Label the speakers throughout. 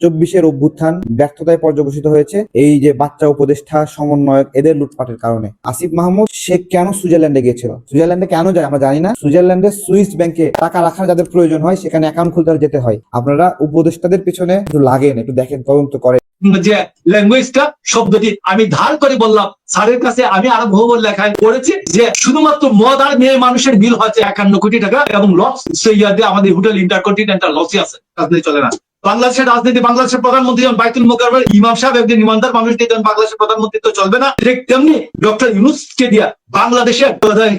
Speaker 1: চব্বিশের অভ্যুত্থান ব্যর্থতায় পর্যবসিত হয়েছে। এই যে বাচ্চা উপদেষ্টা, সমন্বয়ক, এদের লুটপাটের কারণে। আসিফ মাহমুদ, সে কেন সুইজারল্যান্ডে গিয়েছিল? সুইজারল্যান্ডে কেন যায়? আমরা জানি না। সুইজারল্যান্ডে সুইস ব্যাংকে টাকা রাখার যাদের প্রয়োজন হয়, সেখানে অ্যাকাউন্ট খুলতে যেতে হয়। আপনারা উপদেষ্টাদের পিছনে একটু লাগেন, একটু দেখেন, তদন্ত করেন।
Speaker 2: যে ল্যাঙ্গুয়েজটা শব্দটি আমি ধার করে বললাম, স্যারের কাছে আমি আরও বহু লেখায় পড়েছি যে শুধুমাত্র মদ আর মেয়ে মানুষের বিল হচ্ছে একান্ন কোটি টাকা এবং লস সেই আমাদের হোটেল ইন্টারকন্টিনেন্টাল লসই আছে রাজনীতি চলে না। বাংলাদেশের রাজনীতি, বাংলাদেশের প্রধানমন্ত্রী যখন বাইতুল মোকাররম ইমাম সাহেব একজন ইমানদার মানুষ দিয়ে বাংলাদেশের প্রধানমন্ত্রী তো চলবে না। ঠিক তেমনি ডক্টর ইউনুসকে দিয়া বাংলাদেশের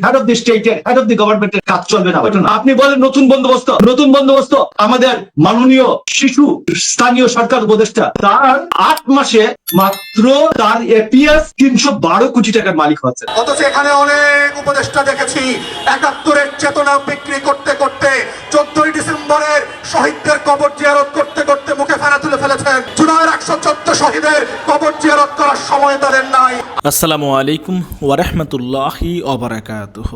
Speaker 2: হেড অফ দি স্টেটের হেড অফ দি গভর্নমেন্টের কাজ চলবে না আপনি বলেন নতুন বন্দোবস্ত নতুন বন্দোবস্ত, আমাদের মাননীয় শিশু স্থানীয় সরকার উপদেষ্টা, তার আট মাসে মাত্র তার এপিএস তিনশো বারো কোটি টাকার মালিক হচ্ছে
Speaker 3: অথচ এখানে অনেক উপদেষ্টা দেখেছি, একাত্তরের চেতনা বিক্রি করতে করতে চোদ্দই ডিসেম্বরের শহীদদের কবর জিয়ারত করতে করতে মুখে ফেনা তুলে ফেলেছেন। জুলাইয়ের একশো চোদ্দ শহীদের কবর জিয়ারত করার সময় তাদের নাই।
Speaker 4: আসসালামু আলাইকুম ওয়ারহমতুল্লাহি অবরাকাতুহ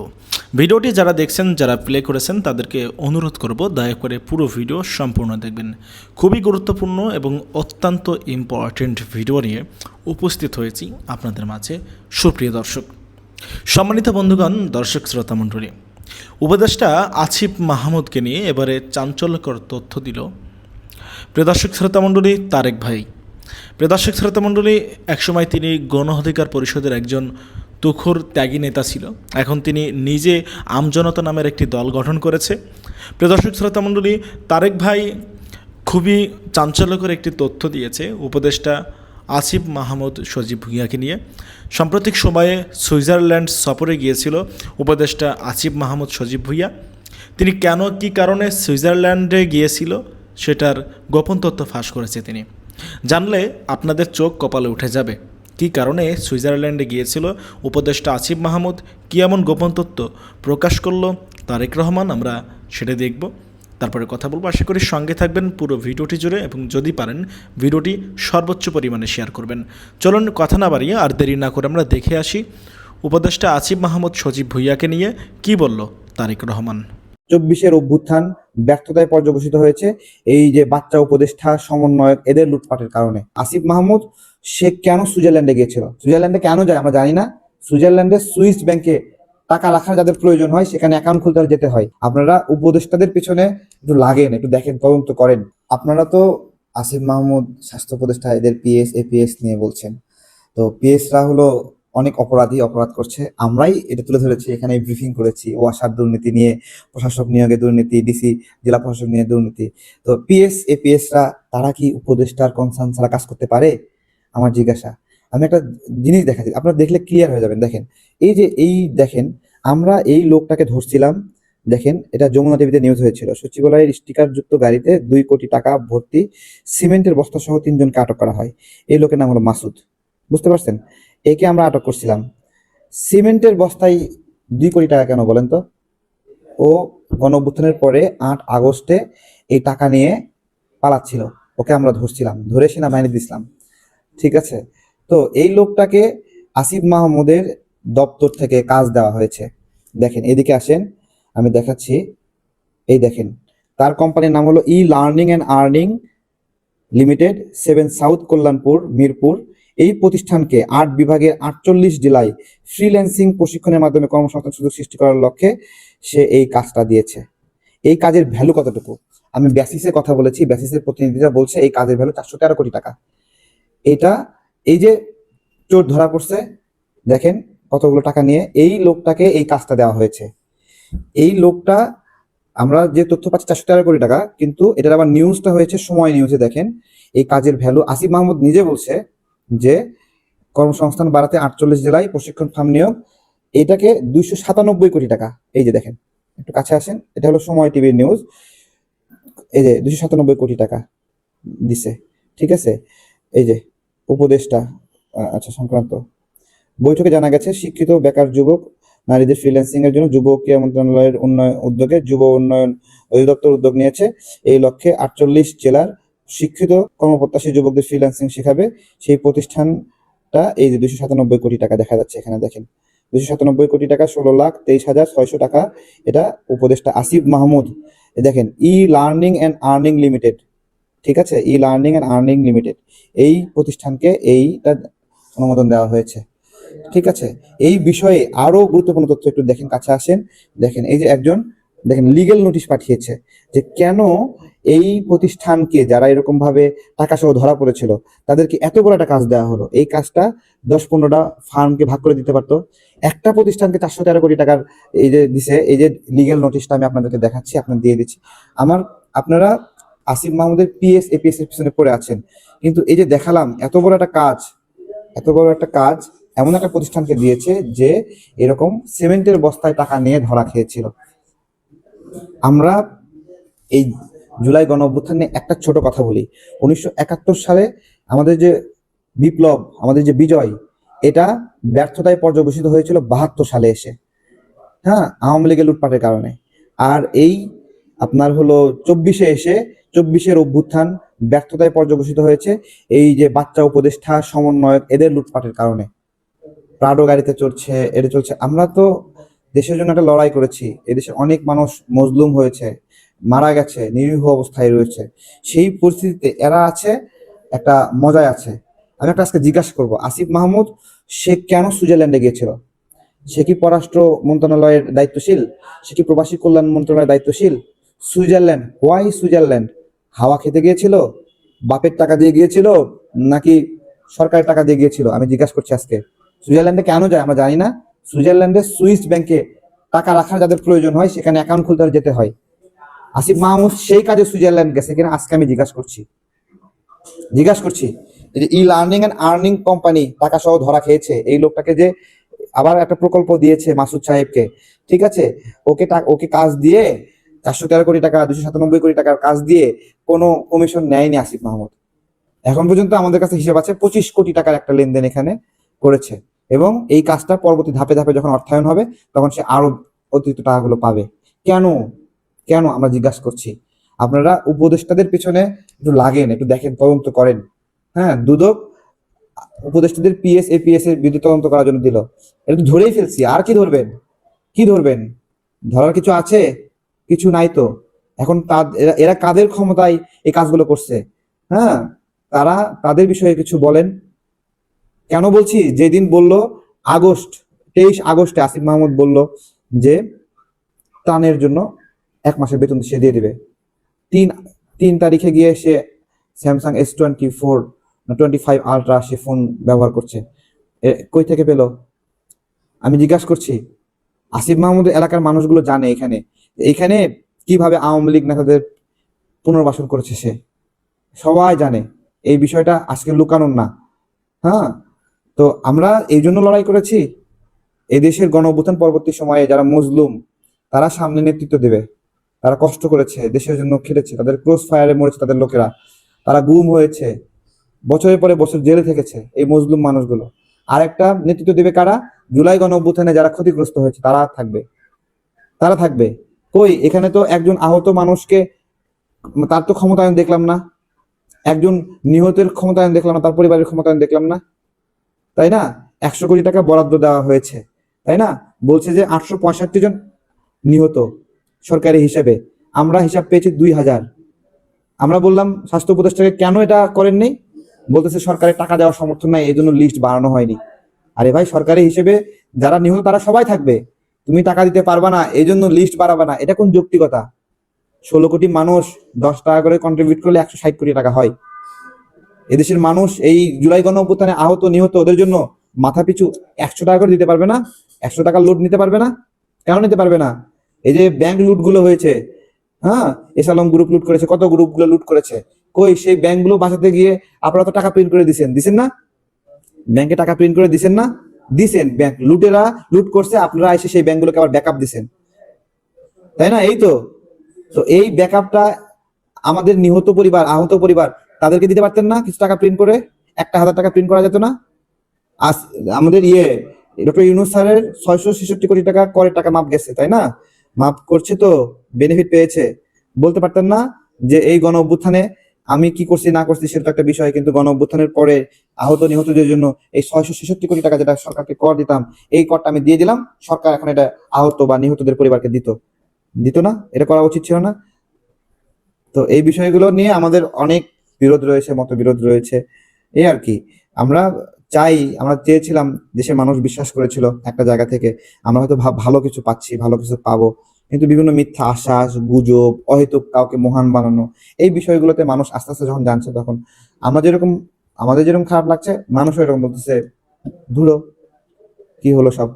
Speaker 4: ভিডিওটি যারা দেখছেন, যারা প্লে করেছেন, তাদেরকে অনুরোধ করব দয়া করে পুরো ভিডিও সম্পূর্ণ দেখবেন। খুবই গুরুত্বপূর্ণ এবং অত্যন্ত ইম্পর্ট্যান্ট ভিডিও নিয়ে উপস্থিত হয়েছি আপনাদের মাঝে। সুপ্রিয় দর্শক, সম্মানিত বন্ধুগণ, দর্শক শ্রোতা মণ্ডলী উপদেষ্টা আসিফ মাহমুদকে নিয়ে এবারে চাঞ্চল্যকর তথ্য দিল। প্রিয় দর্শক, শ্রোতা মণ্ডলী, তারেক ভাই। প্রিয় দর্শক, শ্রোতা মণ্ডলী, একসময় তিনি গণ অধিকার পরিষদের একজন তুখোর ত্যাগী নেতা ছিল। এখন তিনি নিজে আমজনতা নামের একটি দল গঠন করেছে। প্রিয় দর্শক, শ্রোতা মণ্ডলী, তারেক ভাই খুবই চাঞ্চল্যকর একটি তথ্য দিয়েছে। উপদেষ্টা আসিফ মাহমুদ, সজীব ভুঁইয়াকে নিয়ে। সাম্প্রতিক সময়ে সুইজারল্যান্ড সফরে গিয়েছিল উপদেষ্টা আসিফ মাহমুদ, সজীব ভুঁইয়া। তিনি কেন, কী কারণে সুইজারল্যান্ডে গিয়েছিল সেটার গোপন তথ্য ফাঁস করেছে তিনি। জানলে আপনাদের চোখ কপালে উঠে যাবে। কী কারণে সুইজারল্যান্ডে গিয়েছিল উপদেষ্টা আসিফ মাহমুদ? কী এমন গোপন তথ্য প্রকাশ করল? তারেক রহমান, আমরা সেটা দেখব। তারপরে কথা বলব। আশা করি সঙ্গে থাকবেন পুরো ভিডিওটি জুড়ে এবং যদি পারেন ভিডিওটি সর্বোচ্চ পরিমাণে শেয়ার করবেন। চলুন কথা না বাড়িয়ে আর দেরি না করে আমরা দেখে আসি উপদেষ্টা আসিফ মাহমুদ সজীব ভুইয়াকে নিয়ে কি বলল তারেক রহমান।
Speaker 1: চব্বিশের অভ্যুত্থান ব্যর্থতায় পর্যবসিত হয়েছে। এই যে বাচ্চা উপদেষ্টা, সমন্বয়ক, এদের লুটপাটের কারণে। আসিফ মাহমুদ, সে কেন সুইজারল্যান্ডে গিয়েছিল? সুইজারল্যান্ডে কেন যায় আমরা জানি না। সুইজারল্যান্ডে সুইস ব্যাংকে টাকা রাখার যাদের প্রয়োজন হয়, সেখানে অ্যাকাউন্ট খুলতে যেতে হয়। আপনারা উপদেষ্টাদের পিছনে একটু লাগেন, একটু দেখেন, তদন্ত করেন। আপনারা তো আসিফ মাহমুদ, স্বাস্থ্য উপদেষ্টা, এদের পিএস, এপিএস নিয়ে বলছেন। তো পিএসরা হলো অনেক অপরাধী, অপরাধ করছে। আমরাই এটা তুলে ধরেছি, এখানে ব্রিফিং করেছি, ওয়াসার দুর্নীতি নিয়ে, প্রশাসক নিয়োগে দুর্নীতি, ডিসি, জেলা প্রশাসক নিয়ে দুর্নীতি। তো পিএস, এপিএসরা, তারা কি উপদেষ্টার কনসার্ন ছাড়া কাজ করতে পারে? আমার জিজ্ঞাসা। আমি একটা জিনিস দেখাচ্ছি, আপনারা দেখলে ক্লিয়ার হয়ে যাবেন। দেখেন, এই যে এই দেখেন, আমরা এই লোকটাকে ধরছিলাম দেখেন, এটা যমুনা টিভিতে নিউজ হয়েছিল। সচিবালয়ের স্টিকার যুক্ত গাড়িতে দুই কোটি টাকা ভর্তি সিমেন্টের বস্তা সহ তিনজনকে আটক করা হয়। এই লোকের নাম হলো মাসুদ। বুঝতে পারছেন? একে আমরা আটক করছিলাম। সিমেন্টের বস্তায় দুই কোটি টাকা কেন বলেন তো? ও গণ পরে আট আগস্টে এই টাকা নিয়ে পালাচ্ছিল। ওকে আমরা ধরছিলাম। ধরে সেনাবাহিনী দিছিলাম। ঠিক আছে? তো এই লোকটাকে আসিফ মাহমুদের দপ্তর থেকে কাজ দেওয়া হয়েছে। দেখেন, এদিকে আসেন। আমি দেখাচ্ছি। এই দেখেন, তার কোম্পানির নাম হলো e learning and earning limited seven south Kalyanpur, Mirpur. এই প্রতিষ্ঠানকে আট বিভাগের আটচল্লিশ জেলায় ফ্রিল্যান্সিং প্রশিক্ষণের মাধ্যমে কর্মসংস্থান সুযোগ সৃষ্টি করার লক্ষ্যে সে এই কাজটা দিয়েছে। এই কাজের ভ্যালু কতটুকু? আমি ব্যাসিসের কথা বলেছি ব্যাসিসের প্রতিনিধিরা বলছে এই কাজের ভ্যালু চারশো তেরো কোটি টাকা। এটা, এই যে চোর ধরা পড়ছে, দেখেন কতগুলো টাকা নিয়ে এই লোকটাকে এই কাজটা দেওয়া হয়েছে। এই লোকটা, আমরা যে তথ্য পাচ্ছি চারশো তেরো কোটি টাকা, কিন্তু এটার আবার নিউজটা হয়েছে, সময় নিউজে দেখেন। এই কাজের ভ্যালু আসিফ মাহমুদ নিজে বলছে যে, কর্মসংস্থান বাড়াতে আটচল্লিশ জেলায় প্রশিক্ষণ ফার্ম নিয়োগ, এটাকে দুইশো সাতানব্বই কোটি টাকা। এই যে দেখেন, একটু কাছে আসেন, এটা হলো সময় টিভির নিউজ এই যে, দুইশো সাতানব্বই কোটি টাকা দিছে, ঠিক আছে? এই যে উপদেশটা আচ্ছা সংক্রান্ত। বৈঠকে জানা গেছে, শিক্ষিত বেকার যুবক নারীদের ফ্রিল্যান্সিং এর জন্য যুব ক্রীড়া মন্ত্রণালয়ের উন্নয়ন উদ্যোগে যুব উন্নয়ন অধিদপ্তর উদ্যোগ নিয়েছে। এই লক্ষ্যে আটচল্লিশ জেলার শিক্ষিত কর্মপ্রত্যাশী যুবকদের ফ্রিল্যান্সিং শেখাবে। সেই প্রতিষ্ঠানটা এই যে দুশো সাতানব্বই কোটি টাকা দেখা যাচ্ছে এখানে দেখেন। দুশো সাতানব্বই কোটি টাকা ষোলো লাখ তেইশ হাজার ছয়শো টাকা। এটা উপদেষ্টা আসিফ মাহমুদ। দেখেন e learning and earning limited ঠিক আছে? E learning and earning limited এই প্রতিষ্ঠানকে এইটা অনুমোদন দেওয়া হয়েছে। ঠিক আছে? এই বিষয়ে আরও গুরুত্বপূর্ণ তথ্য একটু দেখেন, কাছে আসেন। দেখেন, এই যে একজন, দেখেন লিগেল নোটিশ পাঠিয়েছে যে কেন এই প্রতিষ্ঠানকে যারা এরকম ভাবে টাকা সহ ধরা পড়েছিল, তাদেরকে এত বড় একটা কাজ দেওয়া হলো। এই কাজটা দশ পনেরোটা ফার্মকে ভাগ করে দিতে পারতো। একটা প্রতিষ্ঠানকে চারশো তেরো কোটি টাকার এই যে দিছে, এই যে লিগেল নোটিশটা আমি আপনাদেরকে দেখাচ্ছি, আপনার দিয়ে দিচ্ছি। আমার, আপনারা আসিফ মাহমুদের পিএস এপিএস এর পিছনে পড়ে আছেন। কিন্তু এই যে দেখালাম, এত বড় একটা কাজ, এত বড় একটা কাজ এমন একটা প্রতিষ্ঠানকে দিয়েছে যে এরকম সিমেন্টের বস্তায় টাকা নিয়ে ধরা খেয়েছিল। আমরা এই জুলাই গণ অভ্যুত্থান একটা ছোট কথা বলি। উনিশশো একাত্তর সালে আমাদের যে বিপ্লব, আমাদের যে বিজয়, এটা ব্যর্থতায় পর্যবেসিত হয়েছিল বাহাত্তর সালে এসে। হ্যাঁ আওয়ামী লীগের লুটপাটের কারণে। আর এই আপনার হলো চব্বিশে এসে চব্বিশের অভ্যুত্থান ব্যর্থতায় পর্যবেসিত হয়েছে। এই যে বাচ্চা উপদেষ্টা, সমন্বয়ক, এদের লুটপাটের কারণে। প্রাডো গাড়িতে চড়ছে, এটা চলছে। আমরা তো দেশের জন্য একটা লড়াই করেছি। এদেশে অনেক মানুষ মজলুম হয়েছে, মারা গেছে, নিরীহ অবস্থায় রয়েছে। সেই পরিস্থিতিতে এরা আছে, একটা মজায় আছে। আমি একটা আজকে জিজ্ঞাসা করব, আসিফ মাহমুদ, সে কেন সুইজারল্যান্ডে গিয়েছিল? সে কি পররাষ্ট্র মন্ত্রণালয়ের দায়িত্বশীল? সে কি প্রবাসী কল্যাণ মন্ত্রণালয়ের দায়িত্বশীল? Switzerland why Switzerland? হাওয়া খেতে গিয়েছিল? বাপের টাকা দিয়ে গিয়েছিল? নাকি সরকারের টাকা দিয়ে গিয়েছিল? আমি জিজ্ঞাসা করছি আজকে। সুইজারল্যান্ডে কেন যায় আমরা জানি না। সুইজারল্যান্ডে সুইস ব্যাংকে টাকা রাখার যাদের প্রয়োজন হয়, সেখানে অ্যাকাউন্ট খুলতে যেতে হয়। আসিফ মাহমুদ সেই কাজে সুইজারল্যান্ড গেছে কিনা আজকে আমি জিজ্ঞাসা করছি। জিজ্ঞাসা করছি যে e learning and earning company টাকা সহ ধরা খেয়েছে। এই লোকটাকে যে আবার একটা প্রকল্প দিয়েছে মাসুদ সাহেবকে। ঠিক আছে? ওকে ওকে কাজ দিয়ে চারশো তেরো কোটি টাকা, দুশো সাতানব্বই কোটি টাকার কাজ দিয়ে কোনো কমিশন নেয়নি আসিফ মাহমুদ। এখন পর্যন্ত আমাদের কাছে হিসেব আছে পঁচিশ কোটি টাকার একটা লেনদেন এখানে। করেছে। এবং এই কাজটা পরবর্তী ধাপে ধাপে যখন অর্থায়ন হবে, তখন সে আরও অতিরিক্ত টাকাগুলো পাবে। কেন? কেন আমরা জিজ্ঞাসা করছি? আপনারা উপদেষ্টাদের পিছনে একটু লাগেন, একটু দেখেন, তদন্ত করেন। হ্যাঁ দুদক উপদেষ্টাদের পিএস এপিএস এর বিরুদ্ধে তদন্ত করার জন্য দিল। এটা ধরেই ফেলছি, আর কি ধরবেন? কি ধরবেন? ধরার কিছু আছে? কিছু নাই তো। এখন এরা কাদের ক্ষমতায় এই কাজগুলো করছে? হ্যাঁ তারা তাদের বিষয়ে কিছু বলেন। কেন বলছি? যেদিন বলল আগস্ট, তেইশ আগস্টে আসিফ মাহমুদ বলল যে ত্রাণের জন্য এক মাসের বেতন সে দিয়ে দেবে। তিন তিন তারিখে গিয়ে সে Samsung S twenty four twenty five ultra সে ফোন ব্যবহার করছে। কই থেকে পেল? আমি জিজ্ঞাসা করছি, আসিফ মাহমুদের এলাকার মানুষগুলো জানে এখানে। এখানে কীভাবে আওয়ামী লীগ নেতাদের পুনর্বাসন করেছে সে? সবাই জানে। এই বিষয়টা আজকে লুকানোর না। হ্যাঁ? তো আমরা এই জন্য লড়াই করেছি। এই দেশের গণ পরবর্তী সময়ে যারা মজলুম তারা সামনে নেতৃত্ব দেবে। তারা কষ্ট করেছে, দেশের জন্য খেটেছে, তাদের ক্রস ফায়ারে মরেছে তাদের লোকেরা। তারা গুম হয়েছে, বছরের পরে বছর জেলে থেকেছে এই মজলুম মানুষগুলো। আর একটা নেতৃত্ব দেবে কারা? জুলাই গণ অভ্যুত্থানে যারা ক্ষতিগ্রস্ত হয়েছে, তারা থাকবে। তারা থাকবে। কই? এখানে তো একজন আহত মানুষকে, তার তো ক্ষমতায়ন দেখলাম না। একজন নিহতের ক্ষমতায়ন দেখলাম না, তার পরিবারের ক্ষমতায়ন দেখলাম না। তাই না? একশো কোটি টাকা বরাদ্দ দেওয়া হয়েছে, তাই না? বলছে যে আটশো পঁয়ষট্টি জন নিহত সরকারি হিসাবে। আমরা হিসাব পেয়েছি দুই হাজার। আমরা বললাম, স্বাস্থ্য উপদেষ্টাকে কেন এটা করেননি? বলতেছে সরকারের টাকা দেওয়ার সমর্থন নাই এই জন্য লিস্ট বাড়ানো হয়নি। আরে ভাই, সরকারি হিসেবে যারা নিহত তারা সবাই থাকবে। তুমি টাকা দিতে পারবা না এই জন্য লিস্ট বাড়াবা না। এটা কোন যৌক্তিকতা? ষোলো কোটি মানুষ দশ টাকা করে কন্ট্রিবিউট করলে একশো ষাট কোটি টাকা হয়। এদেশের মানুষ এই জুলাই গণ অভ্যুত্থানে আহত, নিহত, ওদের জন্য মাথা পিছু একশো টাকা করে দিতে পারবে না, একশো টাকা লুট নিতে পারবে না। কেন নিতে পারবে না? এই যে ব্যাংক লুটগুলো হয়েছে হ্যাঁ? এসালম গ্রুপ লুট করেছে, কত গ্রুপগুলো লুট করেছে? কই, সেই ব্যাংকগুলো বাঁচাতে গিয়ে আপনারা তো টাকা প্রিন্ট করে দিছেন দিছেন না? ব্যাংকে টাকা প্রিন্ট করে দিছেন না? দিছেন ব্যাংক লুটেরা লুট করছে, আপনারা এসে সেই ব্যাংকগুলোকে আবার ব্যাকআপ দিছেন। তাই না? এই তো। তো এই ব্যাকআপটা আমাদের নিহত পরিবার, আহত পরিবার তাদেরকে দিতে পারতেন না, কিছু টাকা প্রিন্ট করে, একটা হাজার টাকা প্রিন্ট করা যেত না। আমাদের ইয়ে ডক্টর ইউনুস স্যারের ছয়শো ছেষট্টি কোটি টাকা করে টাকা মাপ গেছে, তাই না? মাপ করছে তো বেনিফিট পেয়েছে। বলতে পারতেন না যে এই গণ অভ্যুত্থানে আমি কি করছি, না করছি, সেটা একটা বিষয়, কিন্তু গণ অভ্যুত্থানের পরে আহত নিহতদের জন্য এই ছয়শো ছেষট্টি কোটি টাকা যেটা সরকারকে কর দিতাম, এই করটা আমি দিয়ে দিলাম, সরকার এখন এটা আহত বা নিহতদের পরিবারকে দিত। দিত না? এটা করা উচিত ছিল না? তো এই বিষয়গুলো নিয়ে আমাদের অনেক বিরোধ রয়েছে, মতবিরোধ রয়েছে। এই আর কি। আমরা চাই, আমরা চেয়েছিলাম, দেশের মানুষ বিশ্বাস করেছিল একটা জায়গা থেকে, আমরা হয়তো ভালো কিছু পাচ্ছি, ভালো কিছু পাবো। কিন্তু বিভিন্ন মিথ্যা আশ্বাস, গুজব, অহেতুক কাউকে মহান বানানো, এই বিষয়গুলোতে মানুষ আস্তে আস্তে যখন জানছে তখন আমরা যেরকম, আমাদের যেরকম খারাপ লাগছে, মানুষও এরকম বলতেছে ধুলো কি হলো সব?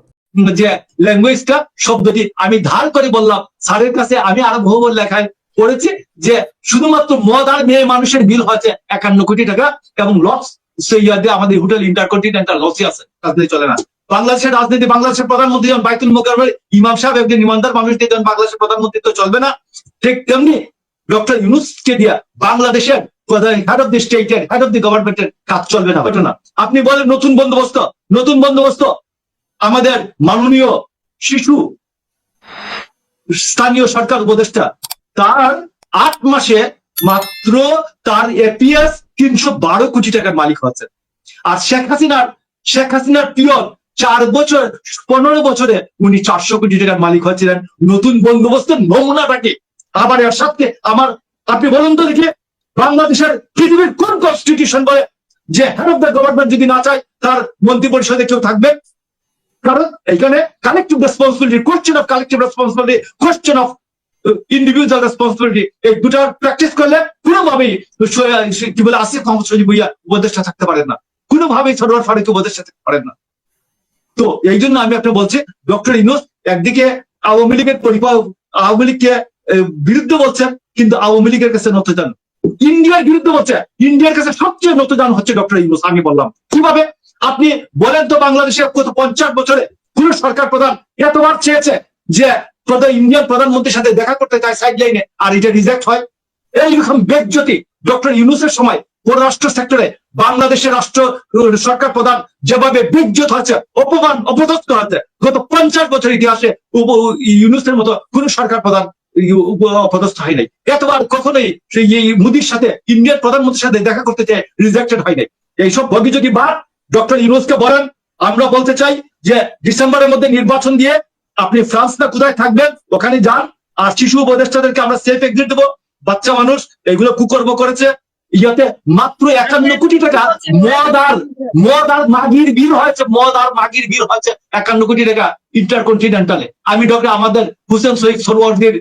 Speaker 2: যে ল্যাঙ্গুয়েজটা শব্দটি আমি ধার করে বললাম, স্যারের কাছে আমি আরও বহু লেখায়। পড়েছি যে শুধুমাত্র মদ আর মেয়ে মানুষের বিল হচ্ছে একান্ন কোটি টাকা এবং লস সেই আমাদের হোটেল ইন্টারকন্টিনেন্টাল লসই আছে। রাজনীতি চলে না। বাংলাদেশের রাজনীতি, বাংলাদেশের প্রধানমন্ত্রী যখন বাইতুল মোকারমের ইমাম সাহেব একজন ইমানদার মানুষ দিয়ে যখন বাংলাদেশের প্রধানমন্ত্রী তো চলবে না। ঠিক তেমনি ডক্টর ইউনুসকে দিয়া বাংলাদেশের হেড অফ দি স্টেটের হেড অফ দি গভর্নমেন্টের কাজ চলবে না, হয়তো না। আপনি বলেন নতুন বন্দোবস্ত নতুন বন্দোবস্ত, আমাদের মাননীয় শিশু স্থানীয় সরকার উপদেষ্টা তার আট মাসে মাত্র তার এপিএস তিনশো বারো কোটি টাকার মালিক হচ্ছে আর শেখ হাসিনার শেখ হাসিনার পিয়ন চার বছর, পনেরো বছরে উনি চারশো কোটি টাকার মালিক হচ্ছিলেন নতুন বন্দোবস্তের নমুনাটাকে আবার এর সাথে আমার, আপনি বলুন তো দেখি, বাংলাদেশের পৃথিবীর কোন কনস্টিটিউশন বলে যে হেড অফ দ্য গভর্নমেন্ট যদি না চায়, তার মন্ত্রী পরিষদে কেউ থাকবে? কারণ এখানে collective responsibility question of collective responsibility question of individual responsibility এই দুটো প্র্যাকটিস করলে কোনোভাবেই কি বলে থাকতে পারেন না। কোনোভাবেই সরোয়ার ফারুক থাকতে পারেন না। তো এই জন্য আমি একটা বলছি, ডক্টর একদিকে আওয়ামী লীগের পরিবার আওয়ামী লীগকে বিরুদ্ধে বলছেন, কিন্তু আওয়ামী লীগের কাছে নতজান। ইন্ডিয়ার বিরুদ্ধে বলছে, ইন্ডিয়ার কাছে সবচেয়ে নতজান হচ্ছে ডক্টর ইউনুস, আমি বললাম। কীভাবে? আপনি বলেন তো বাংলাদেশের কত পঞ্চাশ বছরে কোন সরকার প্রধান এতবার চেয়েছে যে ইন্ডিয়ান প্রধানমন্ত্রীর সাথে দেখা করতে চায় সাইড লাইনে আর এটা রিজেক্ট হয়। এইরকম বেজ্জতি ডক্টর ইউনুসের সময় পররাষ্ট্র সেক্টরে বাংলাদেশের রাষ্ট্র সরকার প্রধান যেভাবে বিজ্জত হচ্ছে অপমান, অপদস্থ হচ্ছে গত পঞ্চাশ বছর ইতিহাসে ইউনুসের মতো কোন সরকার প্রধান অপদস্থ হয় নাই। এতবার কখনোই সেই মোদির সাথে, ইন্ডিয়ান প্রধানমন্ত্রীর সাথে দেখা করতে চায় রিজেক্টেড হয় নাই। এইসব বগি যদি বাদ, ডক্টর ইউনুসকে বলেন, আমরা বলতে চাই যে ডিসেম্বরের মধ্যে নির্বাচন দিয়ে আপনি ফ্রান্স না কোথায় থাকবেন? ওখানে যান। আর শিশু উপদেষ্টাদেরকে আমরা সেফ এক্সিট দেবো। বাচ্চা মানুষ, এগুলো কুকর্ম করেছে। ইয়াতে মাত্র একান্ন কোটি টাকা মদ আর মদ আর মাগির বিল হয়েছে। মদ আর মাগির বিল হয়েছে একান্ন কোটি টাকা ইন্টারকন্টিনেন্টালে। আমি ডক্টর আমাদের হুসেন শহীদ সরওয়ার্দির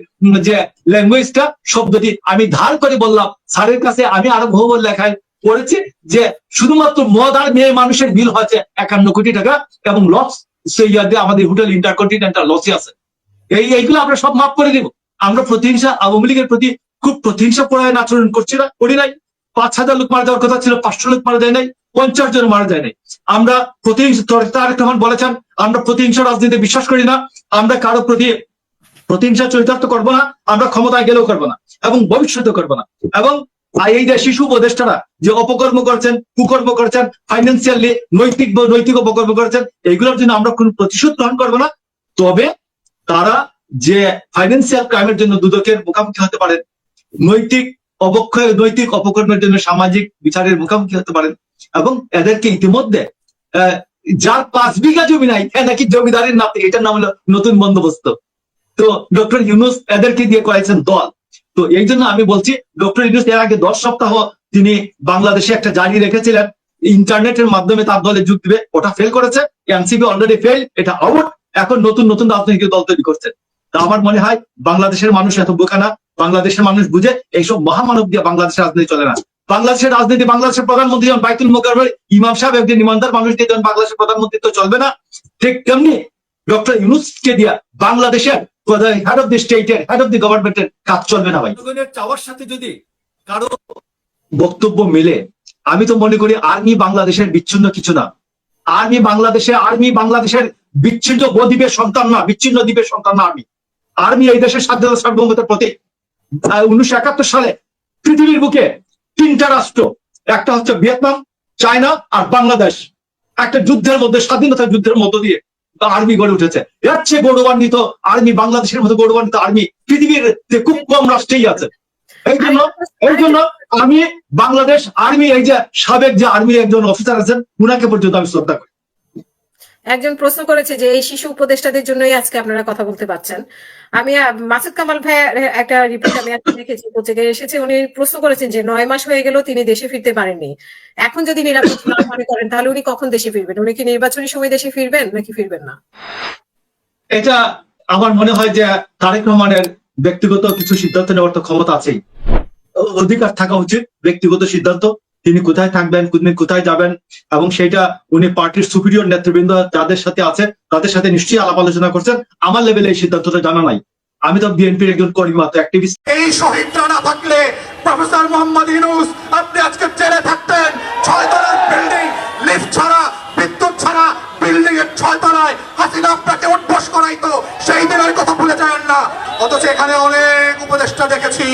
Speaker 2: যে ল্যাঙ্গুয়েজটা শব্দটি আমি ধার করে বললাম। স্যারের কাছে আমি আরও বহু লেখায় পড়েছি যে, শুধুমাত্র মদ আর মেয়ে মানুষের বিল হয়েছে একান্ন কোটি টাকা এবং লস সেই ইয়াদে আমাদের হোটেল ইন্টারকন্টিনেন্টাল লসই আছে। এই এইগুলো আমরা সব মাফ করে দিব। আমরা প্রতিহিংসা, আওয়ামী লীগের প্রতি খুব প্রতিহিংসা পরায়ণ আচরণ করছি না, করি নাই। পাঁচ হাজার লোক মারা যাওয়ার কথা ছিল, পাঁচশো লোক মারা যায় নাই, পঞ্চাশ জন মারা যায় নাই। আমরা প্রতিহিংসা তারেক রহমান বলেছেন, আমরা প্রতিহিংসা রাজনীতি বিশ্বাস করি না, আমরা কারও প্রতি প্রতিহিংসা চরিতার্থ করব না, আমরা ক্ষমতায় গেলেও করব না, এবং ভবিষ্যতেও করব না। এবং এই যে উপদেষ্টারা যে অপকর্ম করছেন, কুকর্ম করছেন ফাইন্যান্সিয়ালি নৈতিক নৈতিক অপকর্ম করেছেন এইগুলোর জন্য আমরা কোন প্রতিশোধ গ্রহণ করব না। তবে তারা যে ফাইন্যান্সিয়াল ক্রাইমের জন্য দুদকের মুখোমুখি হতে পারেন, নৈতিক অবক্ষয়, নৈতিক অপকর্মের জন্য সামাজিক বিচারের মুখোমুখি হতে পারেন এবং এদেরকে ইতিমধ্যে যার পাঁচ বিঘা জমি নাই, এ নাকি জমিদারের নাতি, এটার নাম হলো নতুন বন্দোবস্ত। তো ডক্টর ইউনুস এদেরকে দিয়ে করেছেন দল। তো এই জন্য আমি বলছি ডক্টর ইউনুস এর আগে দশ সপ্তাহ তিনি বাংলাদেশে একটা জারি রেখেছিলেন। ইন্টারনেটের মাধ্যমে তার দলে যোগ দিবে, ওটা ফেল করেছে। এনসিপি অলরেডি ফেল এটা আউট এখন নতুন নতুন রাজনৈতিক দল তৈরি করছে। তা আমার মনে হয়, বাংলাদেশের মানুষ এত বোকা না। বাংলাদেশের মানুষ বুঝে এইসব মহামানব দিয়ে বাংলাদেশের রাজনীতি চলে না। বাংলাদেশের রাজনীতি, বাংলাদেশের প্রধানমন্ত্রী যখন বাইতুল মোকারমের ইমাম সাহেব একজন ইমানদার মানুষ দিয়ে যখন বাংলাদেশের প্রধানমন্ত্রী তো চলবে না। ঠিক তেমনি ডক্টর ইউনুসকে দিয়া বাংলাদেশের হেড অফ দি স্টেটের হেড অফ দি গভর্নমেন্টের কাজ চলবে না ভাই। চাওয়ার সাথে যদি কারও বক্তব্য মেলে আমি তো মনে করি আর্মি বাংলাদেশের বিচ্ছিন্ন কিছু না। আর্মি বাংলাদেশে আর্মি বাংলাদেশের বিচ্ছিন্ন দ্বীপের সন্তান না বিচ্ছিন্ন দ্বীপের সন্তান না আর্মি আর্মি এই দেশের স্বাধীনতা সার্বভৌমতার প্রতীক। উনিশশো একাত্তর সালে পৃথিবীর বুকে তিনটা রাষ্ট্র একটা হচ্ছে ভিয়েতনাম চায়না আর বাংলাদেশ। একটা যুদ্ধের মধ্যে স্বাধীনতা যুদ্ধের মধ্য দিয়ে আর্মি গড়ে উঠেছে। এর চেয়ে গৌরবান্বিত আর্মি বাংলাদেশের মতো গৌরবান্বিত আর্মি পৃথিবীর যে খুব কম রাষ্ট্রেই আছে। এই জন্য এই জন্য আমি বাংলাদেশ আর্মি এই যে সাবেক যে আর্মির একজন অফিসার আছেন উনাকে পর্যন্ত আমি শ্রদ্ধা করি।
Speaker 5: একজন প্রশ্ন করেছে যে এই শিশু উপদেষ্টাদের জন্যই আজকে আপনারা কথা বলতে পারছেন। আমি মাসুদ কামাল ভাই একটা রিপোর্ট আমি দেখেছি, পত্রিকায় এসেছে, উনি প্রশ্ন করেছেন যে নয় মাস হয়ে গেল তিনি দেশে ফিরতে পারেননি। এখন যদি নিরাপদ মনে করেন, তাহলে উনি কখন দেশে ফিরবেন? উনি কি নির্বাচনী সময় দেশে ফিরবেন নাকি ফিরবেন না?
Speaker 2: এটা আমার মনে হয় যে তারেক রহমানের ব্যক্তিগত কিছু সিদ্ধান্ত নেওয়ার তো ক্ষমতা আছেই। অধিকার থাকা উচিত, ব্যক্তিগত সিদ্ধান্ত। তিনি কোথায় থাকবেন কোথায় যাবেন, এবং সেটা উনি পার্টির সুপিরিয়র নেতৃবৃন্দ যাদের সাথে আছে তাদের সাথে নিশ্চয়ই আলাপ আলোচনা করছেন। আমার লেভেলে এই সিদ্ধান্তটা জানা নাই। আমি তো বিএনপির একজন কর্মী মাত্র অ্যাক্টিভিস্ট
Speaker 3: এই শহীদরা না থাকলে প্রফেসর মোহাম্মদ ইউনুস, আপনি আজকে জেলে থাকতেন। ছয় তলার বিল্ডিং লিফট ছাড়া, বিদ্যুৎ ছাড়া বিল্ডিং এর ছয় তলায় হাসিনা আপনাকে উঠবস করাইতো, সেই দিনের কথা ভুলে যান না। অথচ এখানে অনেক উপদেষ্টা দেখেছি,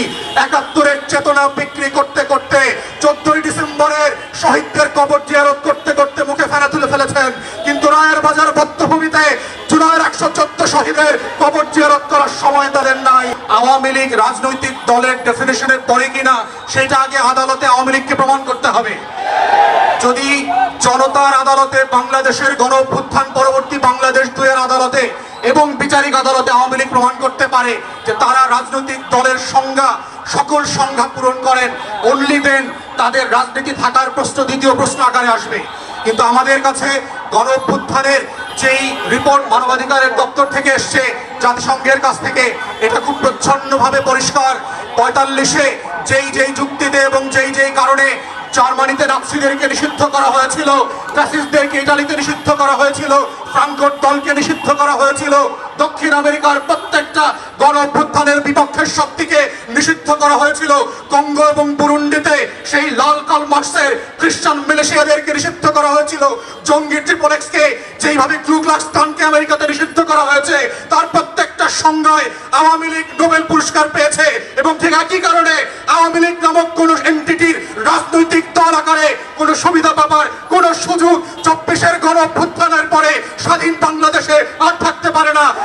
Speaker 3: একাত্তরের চেতনা বিক্রি করতে করতে চোদ্দই ডিসেম্বরের শহীদদের কবর জিয়ারত করতে করতে মুখে ফেনা তুলে ফেলেছেন। কিন্তু রায়ের বাজার বদ্ধভূমিতে জুলাইয়ের একশো চোদ্দ শহীদের কবর জিয়ারত করার সময় তাদের নাই। আওয়ামী লীগ রাজনৈতিক দলের ডেফিনেশনের পরে কিনা, সেটা আগে আদালতে আওয়ামী লীগকে প্রমাণ করতে হবে। যদি জনতার আদালতে বাংলাদেশের গণ পরবর্তী বাংলাদেশ দুয়ের আদালতে এবং বিচারিক আদালতে আওয়ামী লীগ প্রমাণ করতে পারে যে তারা রাজনৈতিক দলের সংজ্ঞা, সকল সংজ্ঞা পূরণ করেন অনলি দেন তাদের রাজনীতি থাকার প্রশ্ন, দ্বিতীয় প্রশ্ন আকারে আসবে। কিন্তু আমাদের কাছে গণ যেই রিপোর্ট মানবাধিকারের দপ্তর থেকে এসছে, জাতিসংঘের কাছ থেকে, এটা খুব প্রচ্ছন্নভাবে পরিষ্কার। পঁয়তাল্লিশে যেই যেই যুক্তিতে এবং যেই যেই কারণে জার্মানিতে নাৎসিদেরকে নিষিদ্ধ করা হয়েছিল, ফ্যাসিস্টদেরকে ইটালিতে নিষিদ্ধ করা হয়েছিল, ফ্রাঙ্কোর দলকে নিষিদ্ধ করা হয়েছিল। দক্ষিণ আমেরিকার প্রত্যেকটা গণ অভ্যুত্থানের বিপক্ষের শক্তিকে নিষিদ্ধ করা হয়েছিল। কঙ্গো এবং বুরুন্ডিতে সেই লাল কাল মার্কসের খ্রিস্টান মিলেশিয়াদেরকে নিষিদ্ধ করা হয়েছিল। জঙ্গি ট্রিপলেক্সকে যেইভাবে ক্লুক্লাক্স খানকে আমেরিকাতে নিষিদ্ধ করা হয়েছে, তার প্রত্যেকটা সংজ্ঞায় আওয়ামী লীগ নোবেল পুরস্কার পেয়েছে এবং ঠিক একই কারণে আওয়ামী লীগ নামক কোন এন্টিটির রাজনৈতিক দল আকারে কোনো সুবিধা পাবার কোন সুযোগ চব্বিশের গণ অভ্যুত্থানের পরে স্বাধীন বাংলাদেশে আর থাকতে পারে না।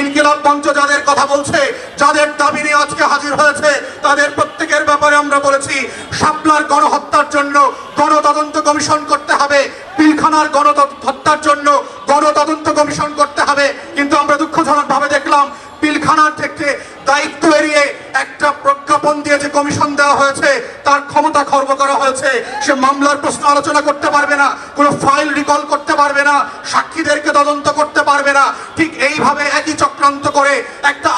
Speaker 3: ইনকিলাব মঞ্চ যাদের কথা বলছে, যাদের দাবি নিয়ে আজকে হাজির হয়েছে, তাদের প্রত্যেকের ব্যাপারে আমরা বলেছি, শাপলার গণহত্যার জন্য গণ তদন্ত কমিশন করতে হবে, পিলখানার গণ হত্যার জন্য গণ তদন্ত কমিশন করতে হবে। কিন্তু আমরা দুঃখজনক ভাবে দেখলাম, পিলখানার থেকে দায়িত্ব এড়িয়ে একটা প্রজ্ঞাপন দিয়ে যে কমিশন দেওয়া হয়েছে, তার ক্ষমতা খর্ব করা হয়েছে। সে মামলার প্রশ্ন আলোচনা করতে পারবে না, কোনো ফাইল রিকল করতে পারবে না সাক্ষীদেরকে তদন্ত করতে পারবে না ঠিক এইভাবে একই চক্রান্ত করে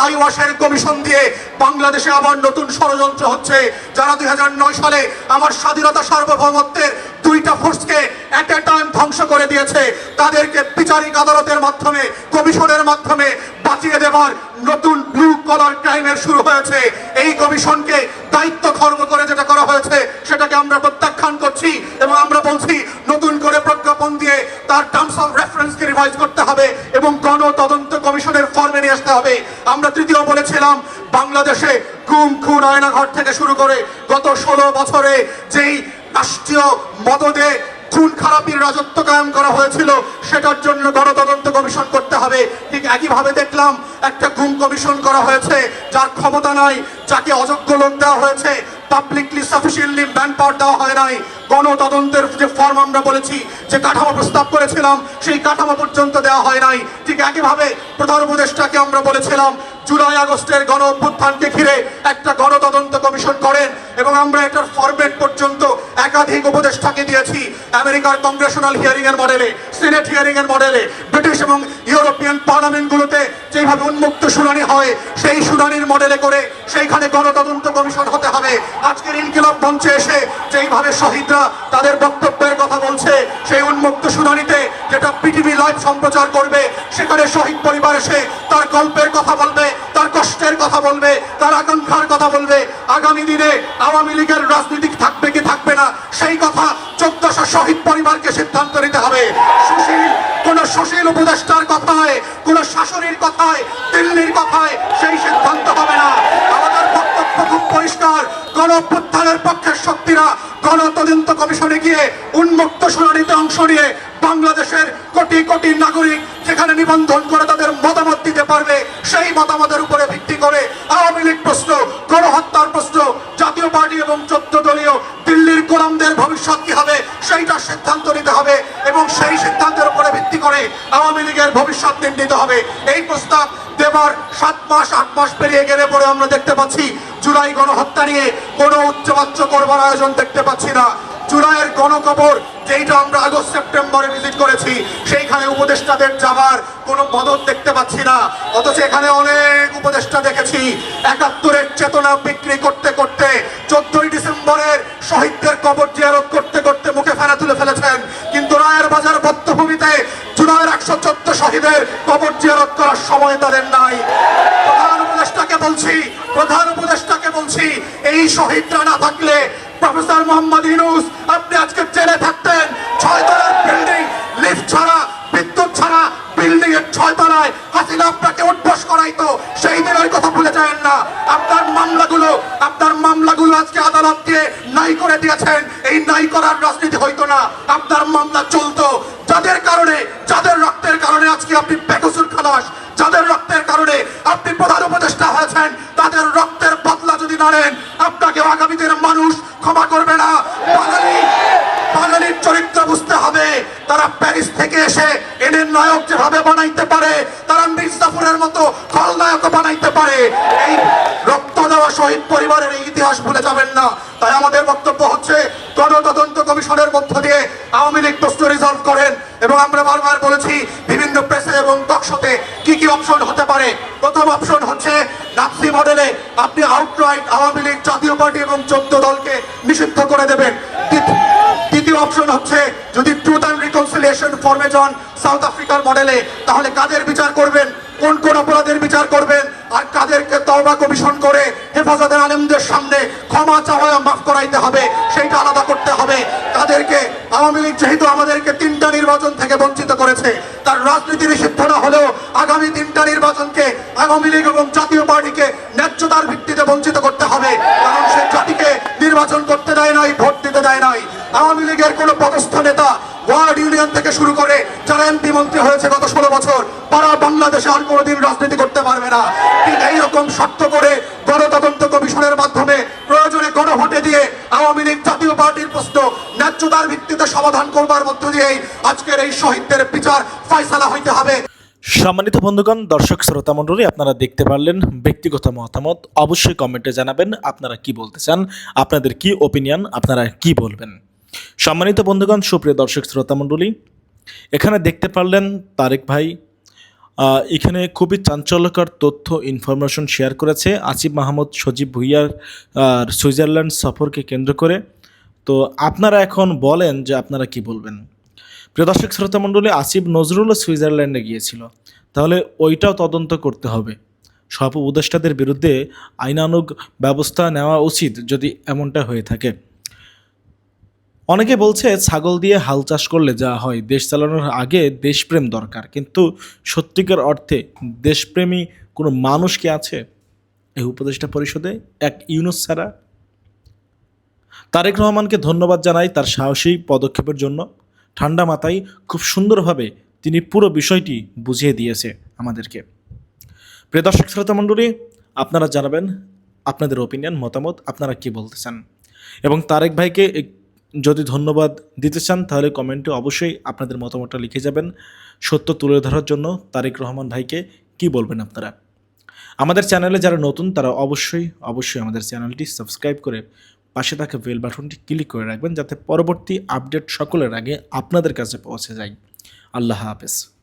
Speaker 3: একটা আইওয়াসের কমিশন দিয়ে বাংলাদেশে আবার নতুন ষড়যন্ত্র হচ্ছে, যারা দুই সালে আমার স্বাধীনতা সার্বভৌমত্বের দুইটা ফোর্সকে এট এ টাইম ধ্বংস করে দিয়েছে, তাদেরকে বিচারিক আদালতের মাধ্যমে, কমিশনের মাধ্যমে বাঁচিয়ে দেবার নতুন ব্লু কলার ক্রাইমের শুরু হয়েছে। এই কমিশনকে দায়িত্ব খর্ব করে যেটা করা হয়েছে, সেটাকে আমরা প্রত্যাখ্যান করছি এবং আমরা বলছি নতুন করে প্রজ্ঞাপন দিয়ে তার টার্মস অফ রেফারেন্সকে রিভাইজ করতে হবে এবং গণ তদন্ত কমিশনের আসতে হবে। আমরা তৃতীয় বলেছিলাম, বাংলাদেশে গুম, খুন, আয়নাঘর থেকে শুরু করে গত ষোলো বছরে যেই রাষ্ট্রীয় মদদে খুন খারাপির রাজত্ব কায়েম করা হয়েছিল, সেটার জন্য গণতদন্ত কমিশন করতে হবে। ঠিক একইভাবে দেখলাম, একটা ঘুম কমিশন করা হয়েছে, যার ক্ষমতা নাই, যাকে অযোগ্য লোক দেওয়া হয়েছে পাবলিকলি সাফিসিয়েন্টলি ম্যান পাওয়ার দেওয়া হয় নাই। গণতদন্তের যে ফর্ম আমরা বলেছি, যে কাঠামো প্রস্তাব করেছিলাম, সেই কাঠামো পর্যন্ত দেওয়া হয় নাই। ঠিক একইভাবে প্রধান উপদেষ্টাকে আমরা বলেছিলাম জুলাই আগস্টের গণ অভ্যুত্থানকে ঘিরে একটা গণতদন্ত কমিশন করেন এবং আমরা এটার ফরম্যাট পর্যন্ত একাধিক উপদেষ্টাকে দিয়েছি। আমেরিকার কংগ্রেশনাল হিয়ারিং এর মডেলে সিনেট হিয়ারিং এর মডেলে ব্রিটিশ এবং ইউরোপিয়ান পার্লামেন্টগুলোতে যেভাবে উন্মুক্ত শুনানি হয়, সেই শুনানির মডেলে করে সেইখানে গণতদন্ত কমিশন হতে হবে। আজকের ইনকিলাব মঞ্চে এসে যেইভাবে শহীদরা তাদের বক্তব্যের কথা বলছে, সেই উন্মুক্ত শুনানিতে যেটা পিটিভি লাইভ সম্প্রচার করবে, সেখানে শহীদ পরিবার এসে তার গল্পের কথা বলবে তার কষ্টের কথা বলবে, তার আকাঙ্ক্ষার কথা বলবে। আগামী দিনে আওয়ামী লীগের রাজনীতি থাকবে কি থাকবে না, সেই কথা চোদ্দশো শহীদ পরিবারকে সিদ্ধান্ত নিতে হবে। সুশীল, কোন সুশীল উপদেষ্টার কথায়, কোন শাসনের কথায়, দিল্লির কথায় সেই সিদ্ধান্ত হবে না। আমাদের বক্তব্য খুব পরিষ্কার গণ পক্ষের শক্তিরা গণ তদন্ত কমিশনে গিয়ে উন্মুক্ত শুনানিতে অংশ নিয়ে বাংলাদেশের কোটি কোটি নাগরিক যেখানে নিবন্ধন করে তাদের মতামত পারবে সেই মতামতের উপরে ভিত্তি করে আওয়ামী লীগ প্রশ্ন, গণহত্যার প্রশ্ন, জাতীয় পার্টি এবং চোদ্দ দলীয় দিল্লির গোলামদের ভবিষ্যৎ কি হবে সেইটার সিদ্ধান্ত নিতে হবে এবং সেই সিদ্ধান্তের উপরে ভিত্তি করে আওয়ামী লীগের ভবিষ্যৎ নির্ণীত হবে। এই প্রস্তাব দেবার সাত মাস, আট মাস পেরিয়ে গেলে পরে আমরা দেখতে পাচ্ছি, জুলাই গণহত্যা নিয়ে কোনো উচ্চবাচ্য করবার আয়োজন দেখতে পাচ্ছি না। জুলাইয়ের গণকবর সেপ্টেম্বরে ভিজিট করেছি। সেইখানে উপদেষ্টাদের যাবার কোনো মদত দেখতে পাচ্ছি না। অথচ এখানে অনেক উপদেষ্টা দেখেছি। একাত্তরের চেতনা বিক্রি করতে করতে চোদ্দই ডিসেম্বরের শহীদদের কবর জিয়ারত করতে করতে মুখে ফেনা তুলে ফেলেছেন। কিন্তু রায়ের বাজার বদ্ধভূমিতে জুলাইয়ের একশো চোদ্দ শহীদের কবর জিয়ারত করার সময় তাদের নাই। প্রধান উপদেষ্টাকে বলছি, প্রধান উপদেষ্টাকে বলছি, এই শহীদরা না থাকলে প্রফেসর মোহাম্মদ ইউনুস মামলাগুলো আপনার মামলাগুলো আজকে আদালত দিয়ে নাই করে দিয়েছেন। এই নাই করার রাজনীতি হইতো না। আপনার মামলা চলতো। যাদের কারণে, যাদের রক্তের কারণে আজকে আপনি বেকসুর খালাস, যাদের রক্তের কারণে আপনি প্রধান উপদেষ্টা হয়েছেন, তাদের রক্তের বদলা যদি না নেন, আপনাকে আগামী দিনের মানুষ ক্ষমা করবে না। বাঙালি, বাঙালির চরিত্র বুঝতে হবে। তারা প্যারিস থেকে এসে এদের নায়ক যেভাবে বানাইতে পারে, তারা মির্জাফরের মতো খলনায়ক বানাইতে পারে। শহীদ পরিবারের এই ইতিহাস ভুলে যাবেন না। তাই আমাদের বক্তব্য হচ্ছে, গণতদন্ত কমিশনের মধ্য দিয়ে আওয়ামী লীগ প্রশ্ন রিজলভ করেন এবং আমরা বারবার বলেছি, বিভিন্ন প্রেসে এবং টকশোতে কি কি অপশন হতে পারে। প্রথম অপশন হচ্ছে নাপসি মডেলে আপনি আউটরাইট আওয়ামী লীগ জাতীয় পার্টি এবং চোদ্দ দলকে নিষিদ্ধ করে দেবেন। দ্বিতীয় অপশন হচ্ছে, যদি ট্রুথ অ্যান্ড রিকনসিলিয়েশন ফর্মে যান সাউথ আফ্রিকার মডেলে তাহলে কাদের বিচার করবেন? কোন কোন অপরাধের বিচার করবেন? আর কাদেরকে তওবা কমিশন করে হেফাজতের আলেমদের সামনে ক্ষমা চাওয়া মাফ করাইতে হবে, সেইটা আলাদা করতে হবে। তাদেরকে আওয়ামী লীগ যেহেতু আমাদেরকে তিনটা নির্বাচন থেকে বঞ্চিত করেছে, তার রাজনীতি নিষিদ্ধ না হলেও আগামী তিনটা নির্বাচনকে আওয়ামী লীগ এবং জাতীয় পার্টিকে ন্যায্যতার ভিত্তিতে বঞ্চিত করতে হবে, কারণ সে জাতিকে নির্বাচন করতে দেয় নাই, ভোট দিতে দেয় নাই। আওয়ামী লীগের কোনো পদস্থ নেতা ওয়ার্ড ইউনিয়ন থেকে শুরু করে যারা এমপি মন্ত্রী হয়েছে গত ষোলো বছর, তারা বাংলাদেশে আর কোনোদিন রাজনীতি করতে পারবে না। ঠিক এইরকম শর্ত করে গণতদন্ত কমিশনের মাধ্যমে প্রয়োজনে গণভোটে দিয়ে আওয়ামী লীগ জাতীয় পার্টির প্রশ্ন ন্যায্যতার ভিত্তিতে সমাধান করবার মধ্য দিয়েই আজকের এই শহীদদের বিচার ফয়সালা হইতে হবে।
Speaker 4: সম্মানিত বন্ধুগণ, দর্শক শ্রোতা মণ্ডলী, আপনারা দেখতে পারলেন ব্যক্তিগত মতামত। অবশ্যই কমেন্টে জানাবেন আপনারা কি বলতে চান, আপনাদের কি ওপিনিয়ন আপনারা কি বলবেন। সম্মানিত বন্ধুগণ, সুপ্রিয় দর্শক শ্রোতা মণ্ডলী, এখানে দেখতে পারলেন তারেক ভাই এখানে খুবই চাঞ্চল্যকর তথ্য ইনফরমেশন শেয়ার করেছে আসিফ মাহমুদ, সজীব ভুইয়ার, আর সুইজারল্যান্ড সফরকে কেন্দ্র করে। তো আপনারা এখন বলেন যে আপনারা কি বলবেন। প্রিয় দর্শক, শ্রোতা মণ্ডলী, আসিফ নজরুলও সুইজারল্যান্ডে গিয়েছিল। তাহলে ওইটাও তদন্ত করতে হবে। সব উপদেষ্টাদের বিরুদ্ধে আইনানুগ ব্যবস্থা নেওয়া উচিত যদি এমনটা হয়ে থাকে। অনেকে বলছে ছাগল দিয়ে হাল চাষ করলে যা হয়, দেশ চালানোর আগে দেশপ্রেম দরকার। কিন্তু সত্যিকার অর্থে দেশপ্রেমী কোনো মানুষ কি আছে? এই উপদেষ্টা পরিষদে এক ইউনুস ছাড়া। তারেক রহমানকে ধন্যবাদ জানাই তার সাহসী পদক্ষেপের জন্য। ঠান্ডা মাথায় খুব সুন্দরভাবে তিনি পুরো বিষয়টি বুঝিয়ে দিয়েছে আমাদেরকে। প্রিয় দর্শক শ্রোতা মণ্ডলী, আপনারা জানাবেন আপনাদের ওপিনিয়ন মতামত, আপনারা কি বলতে চান এবং তারেক ভাইকে যদি ধন্যবাদ দিতে চান, তাহলে কমেন্টে অবশ্যই আপনাদের মতামতটা লিখে যাবেন। সত্য তুলে ধরার জন্য তারেক রহমান ভাইকে কি বলবেন আপনারা? আমাদের চ্যানেলে যারা নতুন, তারা অবশ্যই অবশ্যই আমাদের চ্যানেলটি সাবস্ক্রাইব করে পাশে থাকা বেল বাটনটি ক্লিক করে রাখবেন, যাতে পরবর্তী আপডেট সকলের আগে আপনাদের কাছে পৌঁছে যায়। আল্লাহ হাফেজ।